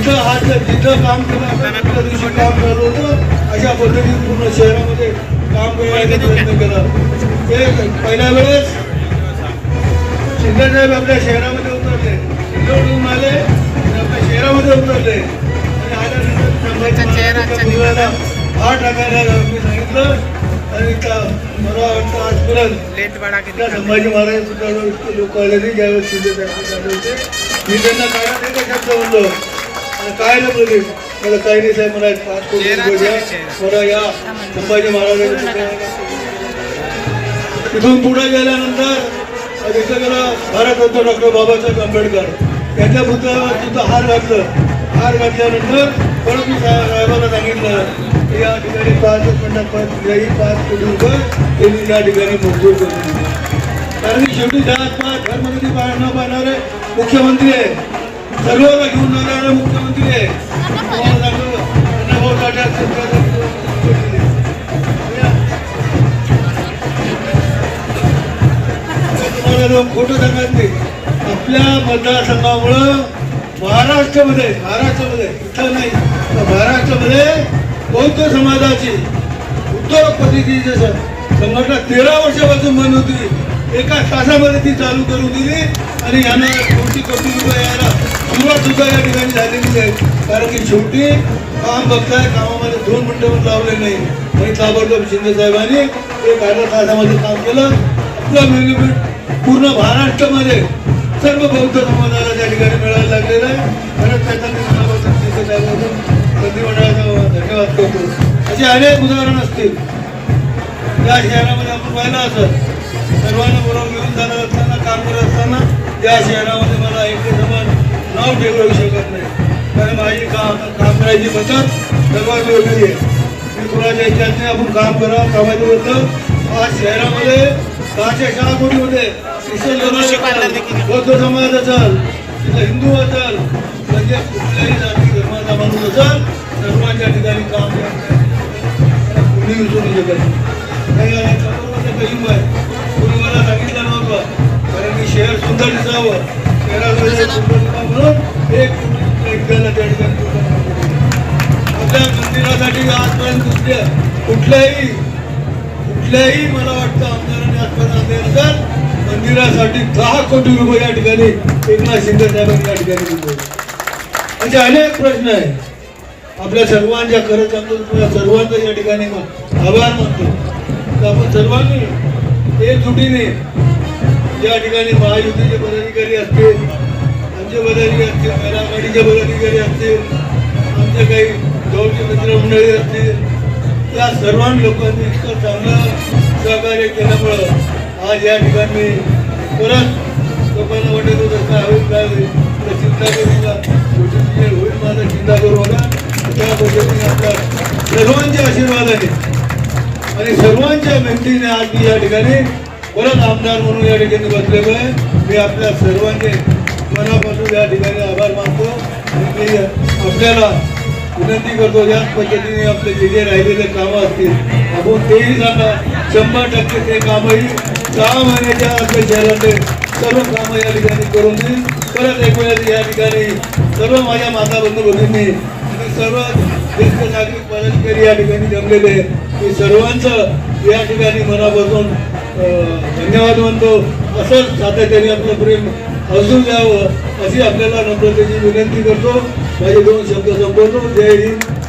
जिथं हात जिथं काम केलं त्या दिवशी काम झालं होतं अशा पद्धतीने पूर्ण शहरामध्ये काम करण्याचा प्रयत्न केला ते पहिल्या वेळेस शिंदेसाहेब आपल्या शहरामध्ये उतरले. शिंदेवरून आले आपल्या शहरामध्ये उतरले. आणि आल्यानंतर मुलाला टाकायला मी सांगितलं आणि त्या- मला वाटतं आजपर्यंत त्या संभाजी महाराज सुद्धा लोक आले ज्यावेळेस शिंदेसाहेब आले होते. मी त्यांना काढा नाही का शब्द म्हणलो आणि काय नाही मला? काही नाही साहेब मला पाच कोटी रुपये द्या. मला या. संभाजी महाराजांच्या तिथून पुढे गेल्यानंतर तिथं गेलं भारत होतं डॉक्टर बाबासाहेब आंबेडकर त्यांच्या पुतळ्यावर तिथं हार घातलं. हार घातल्यानंतर परत मी साहेब साहेबांना सांगितलं की या ठिकाणी पाच मिनिटात पाच कुठल्याही पाच कोटी रुपये त्यांनी या ठिकाणी मंजूर करून दिले. कारण की शेवटी जात पात धर्मगती पाळणं पाहणारे मुख्यमंत्री आहे सर्वांना घेऊन जाणारे मुख्यमंत्री आहे तुम्हाला खोटं सांगत नाही आपल्या मतदारसंघामुळं महाराष्ट्रामध्ये महाराष्ट्रामध्ये इथं नाही तर महाराष्ट्रामध्ये बौद्ध समाजाची उद्योगपतीची जसं संघटना तेरा वर्षापासून बंद होती. एका तासामध्ये ती चालू करून दिली आणि यांना कोटी कोटी रुपये यायला सुरुवात सुद्धा या ठिकाणी झालेली आहे कारण की शेवटी काम बघताय कामामध्ये दोन मिनटं पण लावले नाही. आणि ताबडतोब शिंदे साहेबांनी एक अर्धा तासामध्ये काम केलं. आपलं बेनिफिट पूर्ण महाराष्ट्रामध्ये सर्व बौद्ध समाजाला त्या ठिकाणी मिळायला लागलेलं आहे. खरंच त्याचा मी मनापासून शिंदे साहेबांना प्रतिमंडळाचा धन्यवाद करतो. अशी अनेक उदाहरणं असतील. या शहरामध्ये आपण पाहिलं असं. सर्वांना बरोबर घेऊन जाणं असताना काम करत असताना या शहरामध्ये मला एकटे समान नाव ठेवू शकत नाही. कारण माझी काम काम करायची पद्धत सर्वात वेगळी आहे. मी कुणाच्या इच्छात नाही आपण काम करा कामाची पद्धत आज शहरामध्ये सहाशे सहा कोटीमध्ये ख्रिश्चन धर्म बौद्ध समाज असेल तिथं हिंदू असेल म्हणजे कुठल्याही जाती धर्माचा माणूस असेल सर्वांच्या ठिकाणी काम करतात कोणी विसरू शकत नाही. काही आहे, की म्हणून एक त्या ठिकाणी आपल्या मंदिरासाठी आजपर्यंत दुसऱ्या कुठल्याही कुठल्याही मला वाटतं आमदारांनी आजपर्यंत आणल्यानंतर मंदिरासाठी दहा कोटी रुपये या ठिकाणी एकनाथ शिंदे साहेबांनी या ठिकाणी म्हणजे असे अनेक प्रश्न आहे आपल्या सर्वांच्या खरंच आपण सर्वांचा या ठिकाणी मग आभार मानतो. तर आपण सर्वांनी एकजुटीने या ठिकाणी महायुतीचे पदाधिकारी असतील आमचे पदाधिकारी असतील महिला पदाधिकारी असतील आमचे काही जवळचे मित्रमंडळी असतील त्या सर्व लोकांनी इतकं चांगलं सहकार्य केल्यामुळं आज या ठिकाणी परत लोकांना वाटत होतं काय होईल काय होईल? तर चिंता करू नका. शेवटी होईल माझा चिंता करू नका. त्या पद्धतीने आपल्या सर्वांच्या आशीर्वादाने आणि सर्वांच्या मेहनतीने आज मी या ठिकाणी परत आमदार म्हणून या ठिकाणी बसलेलो आहे मी आपल्या सर्वांचे मनापासून या ठिकाणी आभार मानतो. आणि मी आपल्याला विनंती करतो याच पद्धतीने आपले जे जे राहिलेले कामं असतील आपण तेही सांगा. शंभर टक्के ते कामही सहा महिन्याच्या आपल्या शहरातले सर्व कामं या ठिकाणी करून देईल. परत एक वेळेस या ठिकाणी सर्व माझ्या माता बंधू भगिनी आणि सर्व ज्येष्ठ नागरिक पदाधिकारी या ठिकाणी जमलेले आहे. मी सर्वांचं या ठिकाणी मनापासून धन्यवाद मानतो असंच सातत्याने आपलं प्रेम अजून द्यावं अशी आपल्याला नम्रतेची विनंती करतो. माझे दोन शब्द संपवतो. जय हिंद.